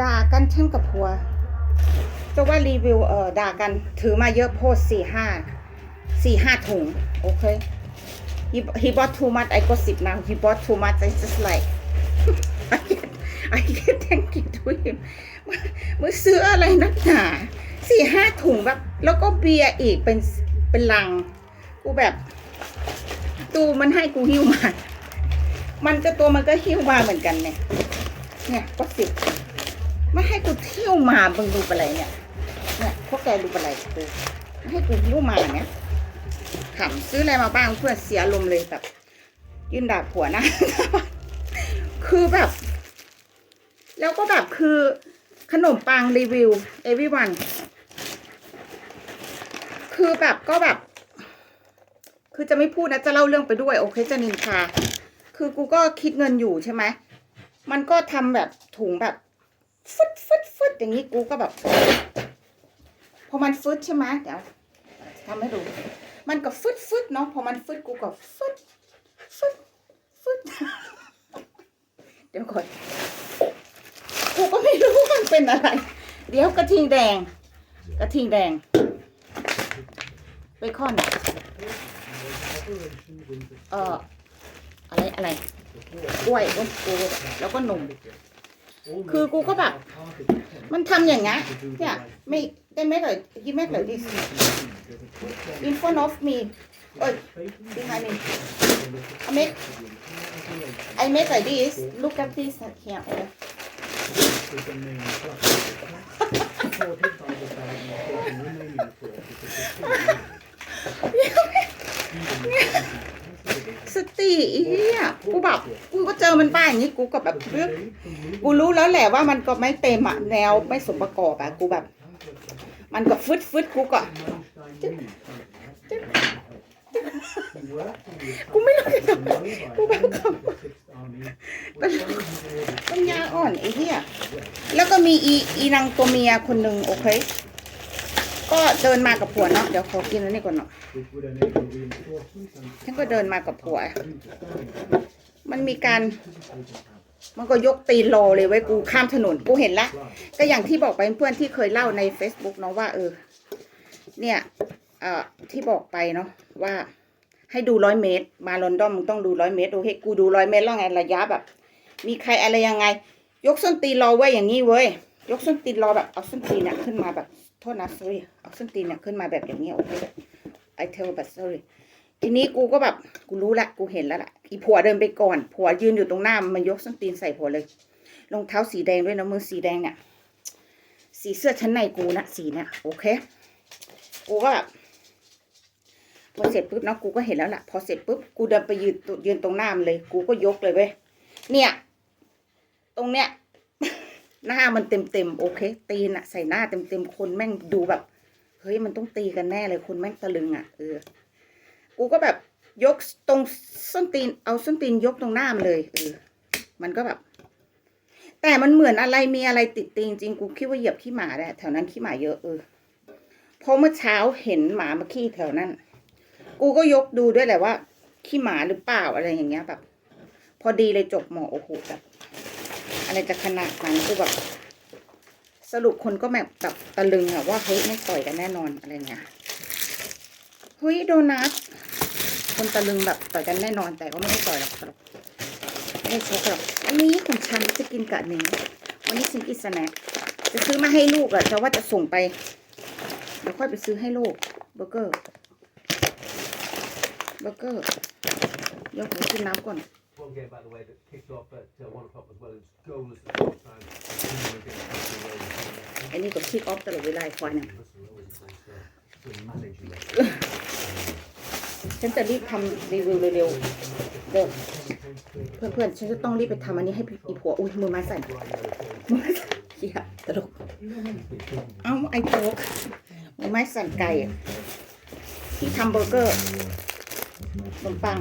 ด่ากันช่างกับผัวจะว่ารีวิวเออด่ากันถือมาเยอะโพสสี่ห้าสี่ห้าถุงโอเค he he bought too much I gossip now he bought too much I just like I get I get thank you to him มือซื้ออะไรนักหนาสี่ห้าถุงแบบ แล้วก็เบียร์อีกเป็นเป็นลัง กูแบบตูมันให้กูหิ้วมา มันก็ตัวมันก็หิ้วมาเหมือนกันเนี่ย เนี่ยก็สิบ ไม่ให้กูเที่ยวมาบิ่งดูอะไรเนี่ยเนี่ยพวกแกดูอะไรกูไม่ให้กูหิ้วมาเนี่ยขำซื้ออะไรมาบ้างเพื่อเสียลมณ์เลยแบบ ยืนด่าผัวนะ คือแบบ แล้วก็แบบคือขนมปังรีวิว everyone คือแบบก็แบบ คือจะไม่พูดนะจะเล่าเรื่องไปด้วย โอเคจะนินทาคือกูก็คิดเงินอยู่ใช่ไหมมันก็ทำแบบถุงแบบ ฟึดฟึดฟึดอย่างนี้กูก็แบบพอมันฟึดใช่ไหมเดี๋ยวทำให้ดู มันก็ฟึดฟึดเนาะพอมันฟึดกูก็ฟึดฟึดฟึดเดี๋ยวก่อนกูก็ไม่รู้มันเป็นอะไร เดี๋ยวกระทิงแดง กระทิงแดงเบคอนเอ่ออะไรอะไรกล้วยก็กูแล้วก็นม คือกูก็แบบ มันทำอย่างเงี้ยเนี่ยไม่ได้ไม่เลยยี่ไม่เลย this in front of me เอ้ย behind me I make I make like this look at this here oh สติอีเหี้ยกูแบบกูก็เจ อมันบ้าอย่างนี้กูก็แบบเลือกกูรู้แล้วแหละว่ามันก็ไม่เต็มอะแนวไม่สมประกอบอะกูแบบ มันก็ฟึดฟึดกูก็จึ๊กจึ๊กจึ๊กกูไม่รู้จะทำไงกูแบบคำปัญญาอ่อนไอ้เหี้ยแล้วก็มีอีอีนางตัวเมียคนหนึ่งโอเค ก็เดินมากับผัวเนาะเดี๋ยวขอกินอันนี้ก่อนเนาะฉันก็เดินมากับผัว มันมีการ มันก็ยกตีนรอเลยไว้กูข้ามถนนกูเห็นละ ก็อย่างที่บอกไปเพื่อนที่เคยเล่าใน Facebook เนาะว่า เออ เนี่ย เอ่อที่บอกไปเนาะว่า ให้ดูร้อยเมตร มาลอนดอนมึงต้องดูร้อยเมตรโอเคกูดูร้อยเมตรแล้วไงระยะแบบ มีใครอะไรยังไง ยกส้นตีนรอไว้อย่างนี้เว้ยยกส้นตีนรอแบบเอาส้นตีนเนี่ยขึ้นมาแบบโทษนะ sorry เอาส้นตีนเนี่ยขึ้นมาแบบอย่างนี้โอเค I tell but sorry ทีนี้กูก็แบบกูรู้ละกูเห็นแล้วล่ะอีผัวเดินไปก่อน ผัวยืนอยู่ตรงหน้ามันยกส้นตีนใส่ผัวเลยรองเท้าสีแดงด้วยนะมือสีแดงเนี่ยสีเสื้อชั้นในกูนะสีเนี่ยโอเค กูก็แบบพอเสร็จปุ๊บเนาะกูก็เห็นแล้วล่ะ พอเสร็จปุ๊บกูเดินไปยืนยืนตรงหน้ามันเลย กูก็ยกเลยเว้ยเนี่ย ตรงเนี้ยหน้ามันเต็มเต็มโอเค ตีนอะใส่หน้าเต็มเต็มคนแม่งดูแบบ เฮ้ยมันต้องตีกันแน่เลยคนแม่งตะลึงอะเออ กูก็แบบยกตรงส้นตีน เอาส้นตีนยกตรงหน้ามันเลยเออมันก็แบบ แต่มันเหมือนอะไรมีอะไรติดตีนจริงกูคิดว่าเหยียบขี้หมาแหละแถวนั้นขี้หมาเยอะเออพราะเมื่อเช้าเห็นหมามาขี้แถวนั้น กูก็ยกดูด้วยแหละว่าขี้หมาหรือเปล่าอะไรอย่างเงี้ยแบบ พอดีเลยจบหมอโอ้โหแบบอะไรจะขนาดนั้นกูแบบสรุปคนก็แบบแบบตะลึงอะว่าเฮ้ยไม่ต่อยกันแน่นอนอะไรเงี้ยเฮ้ยโดนัท คนตะลึงแบบต่อยกันแน่นอนแต่ก็ไม่ได้ต่อยหรอกสรุปไม่ได้ชกหรอกอันนี้ของฉันจะกินกับอันนี้วันนี้ฉันกินสแน็คจะซื้อมาให้ลูกอะแต่ว่าจะส่งไปเดี๋ยวค่อยไปซื้อให้ลูกเบอร์เกอร์เบอร์เกอร์ยกหัวกินน้ำก่อน One game, by the way, that kicked off at uh, one o'clock as well. It's goalless at half time. England against Portugal. อันนี้ก็คิกออฟตลอดเวลาไอ้ควายเนี่ย ฉันจะรีบทำรีวิวเร็วๆเดี๋ยวเพื่อนๆ ฉันจะต้องรีบไปทำอันนี้ให้พี่อีผัว อุ้ยมือไม้สั่นมือไม้สั่นเฮียตลก เอ้าไอ้โจ๊กมือไม้สั่นไก่ที่ทำเบอร์เกอร์ขนมปัง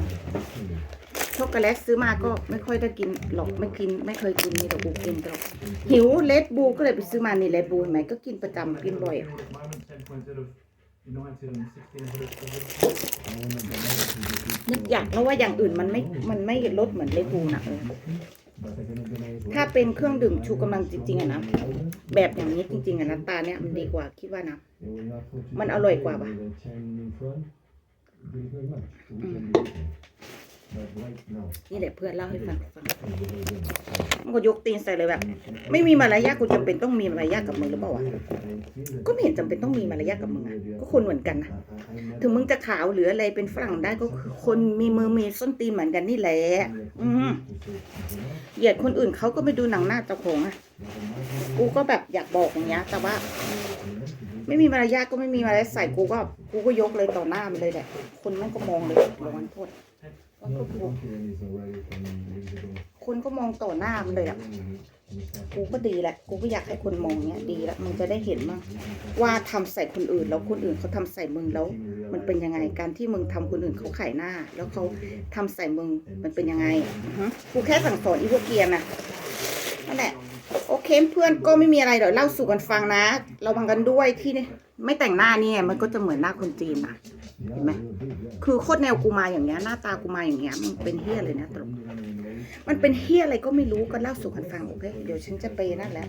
ช็อกโกแลตซื้อมาก็ไม่ค่อยได้กินหรอกไม่กิน ไม่เคยกินมีแต่บูกินตลอดหิวเลดบูก็เลยไปซื้อมานี่เลดบูเห็นไหมก็กินประจำกินบ่อย นึกอยากแล้วว่าอย่างอื่นมันไม่มันไม่ลดเหมือนเลดบูนะเออถ้าเป็นเครื่องดื่มชูกำลังจริง ๆอะนะแบบอย่างนี้จริง ๆอะนะตาเนี่ยมันดีกว่าคิดว่านะมันอร่อยกว่าปะ นี่แหละเพื่อนเล่าให้ฟังฟังมันก็ยกตีนใส่เลยแบบ ไม่มีมารยาทกูจำเป็นต้องมีมารยาทกับมึงหรือเปล่าวะก็ไม่เห็นจำเป็นต้องมีมารยาทกับมึงอะก็คนเหมือนกันนะถึงมึงจะขาวหรืออะไรเป็นฝรั่งได้ก็คือคนมีมือมีส้นตีนเหมือนกันนี่แหละอืมเหยียดคนอื่นเขาก็ไปดูหนังหน้าเจ้าของอะกูก็แบบอยากบอกอย่างเงี้ย แต่ว่า ไม่มีมารยาทก็ไม่มีมารยาทใส่กูก็ กูก็ยกเลยต่อหน้ามันเลยแหละคนมันก็มองเลยบอนโทษ มันก็กูคนก็มองต่อหน้ามันเลยอะกูก็ดีแหละ กูก็อยากให้คนมองเนี้ยดีล้วมันจะได้เห็นมั้งว่าทำใส่คนอื่นแล้วคนอื่นเขาทำใส่มึงแล้ว มันเป็นยังไง การที่มึงทำคนอื่นเขาขายหน้า แล้วเขาทำใส่มึงมันเป็นยังไงฮึกูแค่สั่งสอนอีพวกเกียร์นะนั่นแหละ โอเคเพื่อนก็ไม่มีอะไรเดี๋ยวเล่าสู่กันฟังนะระวังกันด้วยที่นี่ไม่แต่งหน้านี่มันก็จะเหมือนหน้าคนจีนนะ เห็นไหมคือโคตรแนวกูมาอย่างเงี้ยหน้าตากูมาอย่างเงี้ยมันเป็นเฮี้ยเลยนะตรงมันเป็นเฮี้ยอะไรก็ไม่รู้ก็เล่าสู่กันฟังโอเคเดี๋ยวฉันจะไปนั่นแหละ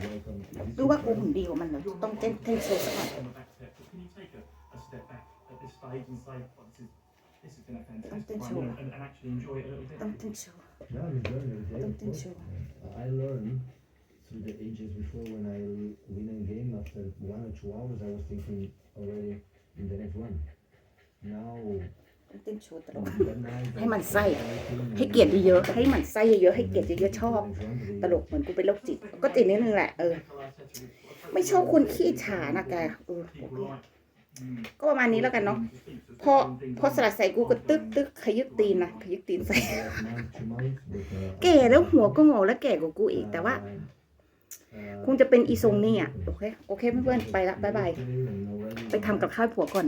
รู้ว่ากูหุ่นดีกว่ามันเหรอต้องเต้นเต้นโชว์สะกหน่อต้องเต้นโชว์ต้องเต้นโชว์ต้องเต้นโชว์ through the ages before when I win a game after one or two hours I was thinking already in the next one Now, ต้องเต้นโชว์ตลก that night, ให้มันไส้อะให้เกียรติเยอะๆให้มันไส้เยอะๆให้เกียรติเยอะๆชอบ ตลกเหมือนกูเป็นโรคจิต ก็ติดนิดนึงแหละเออไม่ชอบคนขี้อิจฉานะแกเออโอเคก็ประมาณนี้แล้วกันเนาะพอพอสลัดใส่กูก็ตึ๊กตึ๊กขยึกตีนนะขยึกตีนใส่ แก่แล้วหัวก็งอแล้วแก่กว่ากูอีกแต่ว่า คงจะเป็นอีทรงนี่อะโอเคโอเคเพื่อนๆไปละบ๊ายบายไปทำกับข้าวให้ผัวก่อน